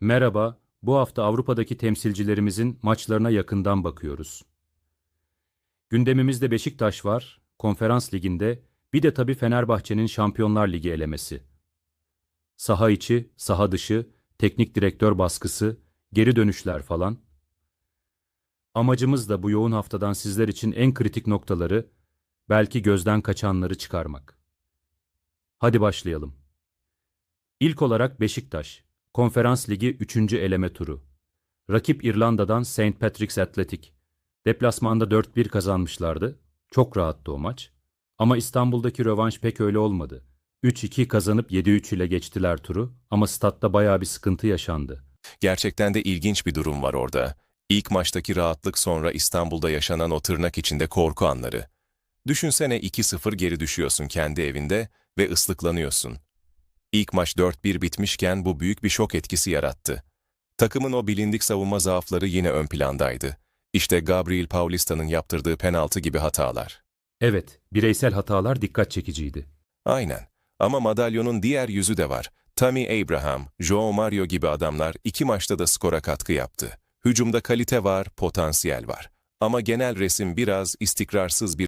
Merhaba, bu hafta Avrupa'daki temsilcilerimizin maçlarına yakından bakıyoruz. Gündemimizde Beşiktaş var, Konferans Ligi'nde, bir de tabii Fenerbahçe'nin Şampiyonlar Ligi elemesi. Saha içi, saha dışı, teknik direktör baskısı, geri dönüşler falan. Amacımız da bu yoğun haftadan sizler için en kritik noktaları, belki gözden kaçanları çıkarmak. Hadi başlayalım. İlk olarak Beşiktaş. Konferans Ligi 3. eleme turu. Rakip İrlanda'dan St. Patrick's Athletic. Deplasmanda 4-1 kazanmışlardı. Çok rahattı o maç. Ama İstanbul'daki rövanş pek öyle olmadı. 3-2 kazanıp 7-3 ile geçtiler turu ama statta bayağı bir sıkıntı yaşandı. Gerçekten de ilginç bir durum var orada. İlk maçtaki rahatlık sonra İstanbul'da yaşanan o tırnak içinde korku anları. Düşünsene 2-0 geri düşüyorsun kendi evinde ve ıslıklanıyorsun. İlk maç 4-1 bitmişken bu büyük bir şok etkisi yarattı. Takımın o bilindik savunma zaafları yine ön plandaydı. İşte Gabriel Paulista'nın yaptırdığı penaltı gibi hatalar. Evet, bireysel hatalar dikkat çekiciydi. Aynen. Ama madalyonun diğer yüzü de var. Tammy Abraham, Joao Mario gibi adamlar iki maçta da skora katkı yaptı. Hücumda kalite var, potansiyel var. Ama genel resim biraz istikrarsız bir